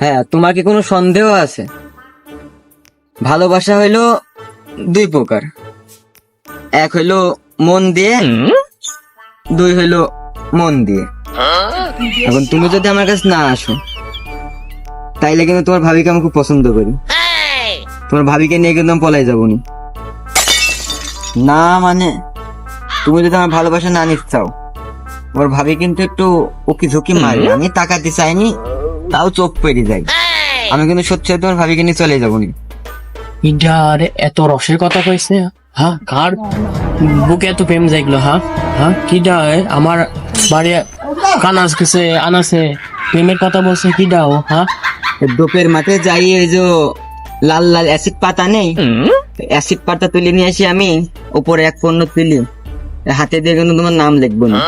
হ্যাঁ তোমার কি কোনো সন্দেহ আছে? ভালোবাসা হইল দুই প্রকার। এক হইল মন দিয়ে, দুই হইল মন দিয়ে। এখন তুমি যদি আমার কাছে না আসো, তাইলে কিন্তু তোমার ভাবিকে আমি খুব পছন্দ করি। তোমার ভাবিকে নিয়ে কিন্তু আমি পলাই যাব নি। মানে তুমি যদি আমার ভালোবাসা না নিতে চাও তোমার ভাবি কিন্তু একটু ওকে ঝুঁকি মারে। আমি তাকাতে চাইনি তাও চোখ পেরিয়ে যায়। আমি কিন্তু সত্যি তোমার ভাবিকে নিয়ে চলে যাব নি। ইডা আরে এত রসের কথা কইছে হ্যাঁ? কার বুকে এত প্রেম যাইগুলো হ্যাঁ? হ্যাঁ? কিডা? আমার বাড়ি কানাস গেছে আনাসে প্রেমের কথা বলছে কিডা ও হ্যাঁ? ডোপের মাঠে যাই এই যে লাল লাল অ্যাসিড পাতা নেই। অ্যাসিড পাতা তুলে নিয়ে আসি আমি উপরে এক পণ্য তুলি। হাতে দিয়ে কিন্তু তোমার নাম লিখব না।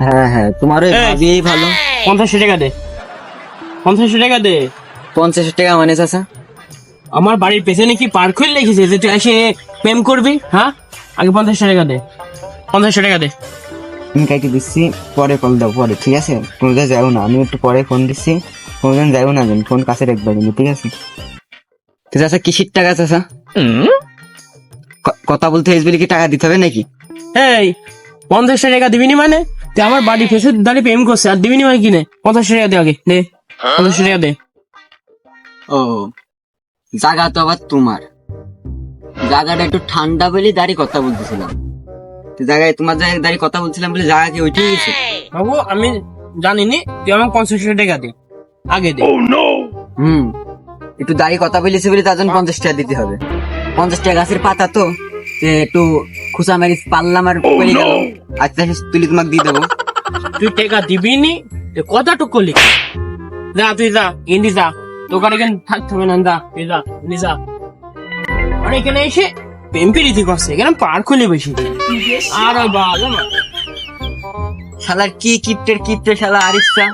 হ্যাঁ হ্যাঁ। তোমার ওই। ভাবি ভালো। পঞ্চাশ টাকা দে। পঞ্চাশ টাকা দে। পঞ্চাশ টাকা মানে চাচা? আমার বাড়ির পেছনে কি পার্ক হয়ে লিখেছে যে? তুই এসে প্রেম করবি হ্যাঁ? আগে পঞ্চাশ টাকা দে। পঞ্চাশ টাকা দে। আমি কাকে দিচ্ছি পরে কল দাও পরে ঠিক আছে? কোনোদিন যাব না আমি একটু পরে ফোন দিচ্ছি। কোনোদিন যাব না যেন ফোন কাছে রাখবে কিন্তু ঠিক আছে? তো চাচা কিসির টাকা চাচা? কথা বলতে এসবি কি টাকা দিতে হবে নাকি? এই পঞ্চাশ টাকা দিবি নি মানে? তুই আমার বাড়ি ফেসে দাঁড়িয়ে প্রেম করছে আর দিবি নি মানে কিনে? পঞ্চাশ টাকা দে আগে দে পঞ্চাশ টাকা দে। ও জায়গা তো আবার তোমার। জায়গাটা একটু ঠান্ডা বলে দাঁড়িয়ে কথা বলতেছিলাম। জায়গায় তোমার জায়গায় দাঁড়িয়ে কথা বলছিলাম বলে জায়গা কি ওইটাই গেছে? বাবু আমি জানিনি তুই আমাকে পঞ্চাশ টাকা দে আগে দে। হুম একটু দাঁড়িয়ে কথা বলেছে বলে তার জন্য পঞ্চাশ টাকা দিতে হবে। পঞ্চাশ টাকা গাছের পাতা তো যে একটু খুচা মারি পারলাম আর পড়ে গেল। আচ্ছা তুলি তোমাকে দিয়ে দেবো। তুই টাকা দিবি নি? কতটুকু লিখ। যা তুই যা ইন্দি যা। থাকতে হবে না যা তুই যা ইন্দি যা। আর এখানে এসে প্রেম প্রীতি করছে। এখানে পার খুলে বেশি আর শালার কি কিপ্টের কিপ্টে শালা আরিফটা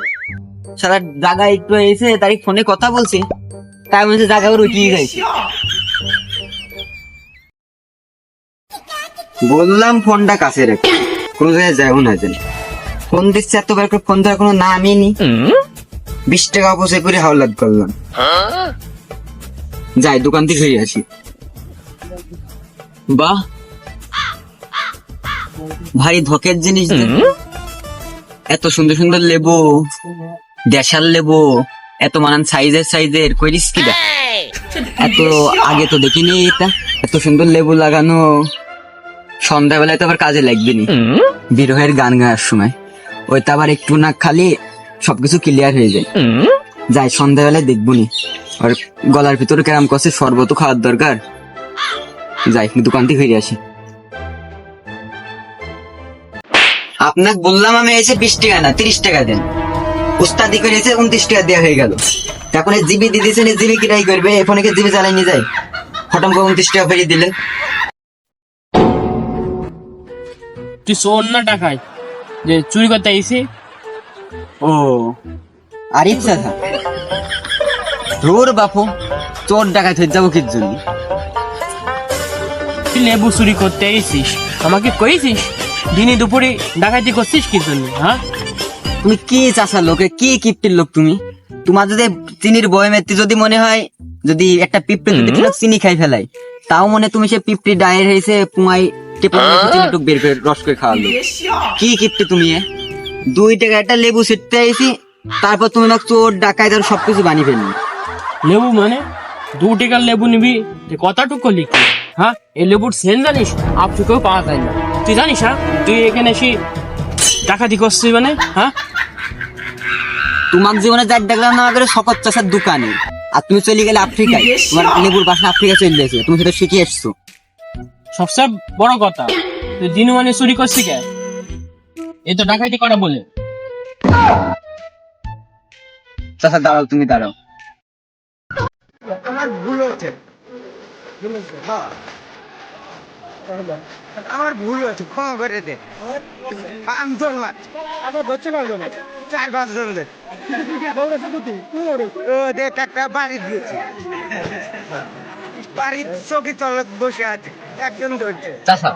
শালার জায়গা একটু এসে তার ফোনে কথা বলছে। তাই বলছে জায়গা ওর উঠিয়ে গেছে। বললাম ফোনটা কাছে রেখে। কোনো জায়গায় যাব না যেন ফোন দিচ্ছে এতবার করে ফোন ধরে কোনো নামই নি বিশ টাকা অপচয় করে হাওলাত করলাম। যাই দোকান থেকে ঘুরে আসি। বাহ! ভারী ধকের জিনিস এত সুন্দর সুন্দর লেবু দেশাল লেবু এত মানান সাইজের সাইজের করিস কি এত আগে তো দেখিনি এটা। এত সুন্দর লেবু লাগানো। সন্ধ্যাবেলায় তো আবার কাজে লাগবে নি বিরহের গান গাওয়ার সময়। ওইটা আবার একটু না খালি সবকিছু ক্লিয়ার হয়ে যায়। যাই, সন্ধ্যাবেলায় দেখব নি আর গলার ভিতরে কেরাম করছে শরবত খাওয়ার দরকার। যাই, দোকান থেকে ফিরে আসি। আপনাকে বললাম আমি এসে বিশ টাকা না, তিরিশ টাকা দেন। উস্তাদি করে এসে উনত্রিশ টাকা দেওয়া হয়ে গেল। এখন জিবি এই জিবি কিরাই করবে কি জিবি চালাই নিয়ে যায়। হঠাৎ করে উনত্রিশ টাকা ফেরিয়ে দিলেন। তুই শোন না টাকায় যে চুরি করতে আইসি ও। আর ইচ্ছা থা রোর বাপু চোর ডাকাত হয়ে যাব কির জন্য? তুই লেবু চুরি করতে আইসিস আমাকে কইছিস? দিনে দুপুরে ডাকাতি করছিস কি জন্য হ্যাঁ তুমি কি চাষা লোকে? কি কিপ্টির লোক তুমি? তোমার যদি চিনির বয়মেতে যদি মনে হয় যদি একটা পিঁপড়ে চিনি খাই ফেলাই তাও মনে তুমি সে পিঁপড়ি ডায়ের হয়েছে পুমাই টেপে টুক বের করে রস করে খাওয়ালো কি কিপ্টি তুমি এ? দুই টাকা একটা লেবু ছিটতে আইছি তারপর তুমি চোর ডাকাই ধর সবকিছু বানিয়ে ফেললি। লেবু মানে? দু টাকার লেবু নিবি কতটুকু লিখবি হ্যাঁ? এই লেবুর সেন জানিস? আপটুকুও পাওয়া যায় না। তুই জানিস হ্যাঁ? তুই এখানে এসে ডাকাতি করছিস মানে হ্যাঁ? তোমার জীবনে যার ডাকলাম না করে শকত চাষার দোকানে। আর তুমি চলে গেলে আফ্রিকায়। তোমার লেবুর বাসা আফ্রিকা চলে গেছে তুমি সেটা শিখে এসছো। সবচেয়ে বড় কথা তুই দিনু মানে চুরি করছিস কে? এই তো ডাকাতি করা বলে। চাষা দাঁড়াও তুমি দাঁড়াও। আমার ভুল হচ্ছে। হ্যাঁ। আমার ভুল হচ্ছে ক্ষমা করে দে। আমি তোর মাছ আমার ধরছে কয়জন চার পাঁচ জন দে। ও দেখ একটা বাড়ি দিয়েছে। বাড়ির চোখে তলত বসে আছে। একজন ধরছে। চাষা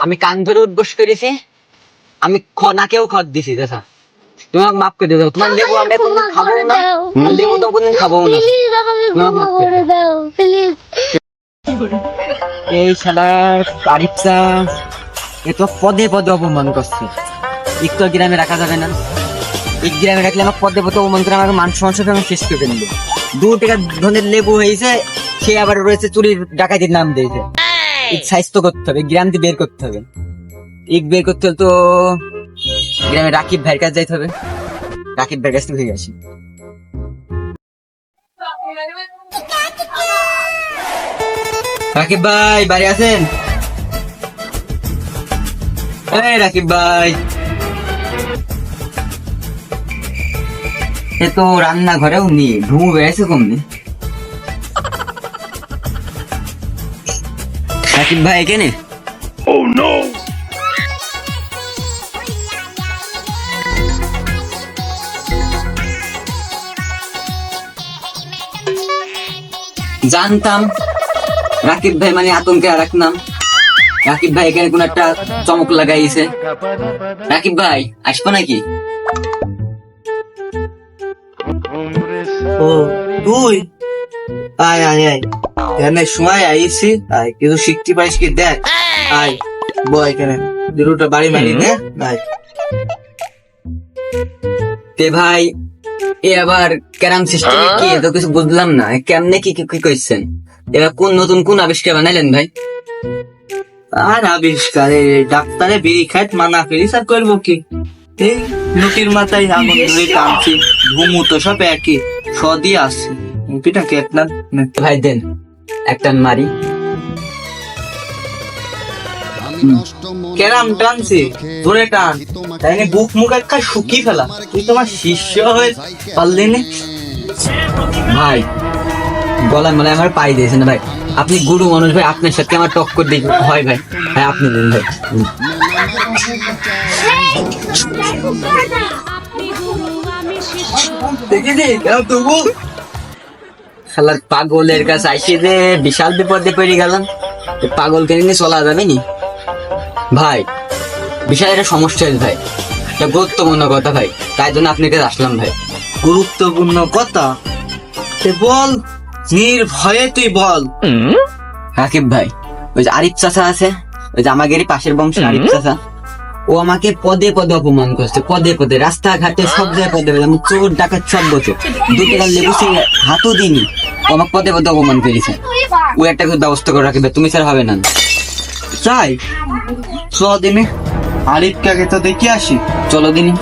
আমি কান ধরে উদ্বোস করেছি আমি খ- নাকেও খত দিছি চাচা। তুমি মাফ করে দাও তোমার লেবু কোনদিন খাব না। লেবু তো কোনদিন খাব না। প্লিজ আমাকে ক্ষমা করে দাও প্লিজ এই শালার আরিফসা এ তো পদে পদে অপমান করছে। একটু গ্রামে রাখা যাবে না। এক গ্রামে রাখলে আমার পদে পদে অপমান করে আমার মান সম্মান আমি শেষ করে নিল দু টাকা ধনের লেবু হয়েছে সে আবার রয়েছে চুরির ডাকাতির নাম দিয়েছে। তো করতে হবে গ্রাম দিয়ে বের করতে হবে। এক বের করতে হলে তো গ্রামে রাকিব ভাইয়ের কাছে যাইতে হবে। রাকিব ভাইয়ের কাছ থেকে ঘুরে আসি রাকিব ভাই বাড়ি আছেন? এই রাকিব ভাই। এ তো রান্না ঘরেও নি ঘুমু বেড়েছে কমনি। রাকিব ভাই এখানে? ও নো জানতাম। রাকিব ভাই মানে আতঙ্কে আর এক নাম রাকিব ভাই এখানে কোন একটা চমক লাগাইছে। রাকিব ভাই আসব নাকি? ও তুই? আয় আয় আয়। এখানে সময় আইছি। আয় কিছু শিখতে পারিস কি? দেখ। আয় বয় এখানে। দুটা বাড়ি মারি নে আয়। তে ভাই এ আবার ক্যারাম সিস্টেম কি? এ তো কিছু বুঝলাম না। কেমনে কি কি কি কইছেন? এবার কোন নতুন কোন আবিষ্কার বানাইলেন ভাই? আর আবিষ্কার ডাক্তারে বিড়ি খাই মানা করিস আর করব কি? এই লুকির মাথায় আগুন ধরে টানছি। ঘুমু তো সব একই সদি আসছে পিটা কে ভাই দেন। একটা মারি। কেরাম টানছি। ধরে টান। তাই বুক মুখ একটা শুকিয়ে ফেলা। তুই তোমার শিষ্য হয়ে পারলি না। ভাই গলা মানে আমার পাই দিয়েছেন ভাই। আপনি গুরু মানুষ ভাই আপনার সাথে আমার টক্কর দিই হয় ভাই। হ্যাঁ আপনি দিন ভাই। দেখেছি তবু শালার পাগলের কাছে আইসি যে বিশাল বিপদে পড়ে গেলাম। এ পাগলকে নিয়ে চলা যাবে নি? ভাই বিশাল একটা সমস্যা ভাই। একটা গুরুত্বপূর্ণ কথা ভাই তাই জন্য আপনার কাছে আসলাম ভাই। গুরুত্বপূর্ণ কথা? তে বল নির্ভয়ে তুই বল। রাকিব ভাই ওই যে আরিফ চাচা আছে ওই যে আমাদেরই পাশের বংশ আরিফ চাচা। ও আমাকে পদে পদে অপমান করছে, পদে পদে। রাস্তাঘাটে সব জায়গায় পদে পদে। আমি চোর, ডাকাত সব বছর দুটো টাকা লেবু সে হাতও দিনি ও আমাকে পদে পদে অপমান করেছে। ও একটা কিছু ব্যবস্থা করে রাখবে তুমি স্যার হবে না। চাই চ দিনে। আরিফ কাকে তো দেখি আসি। চলো দিনই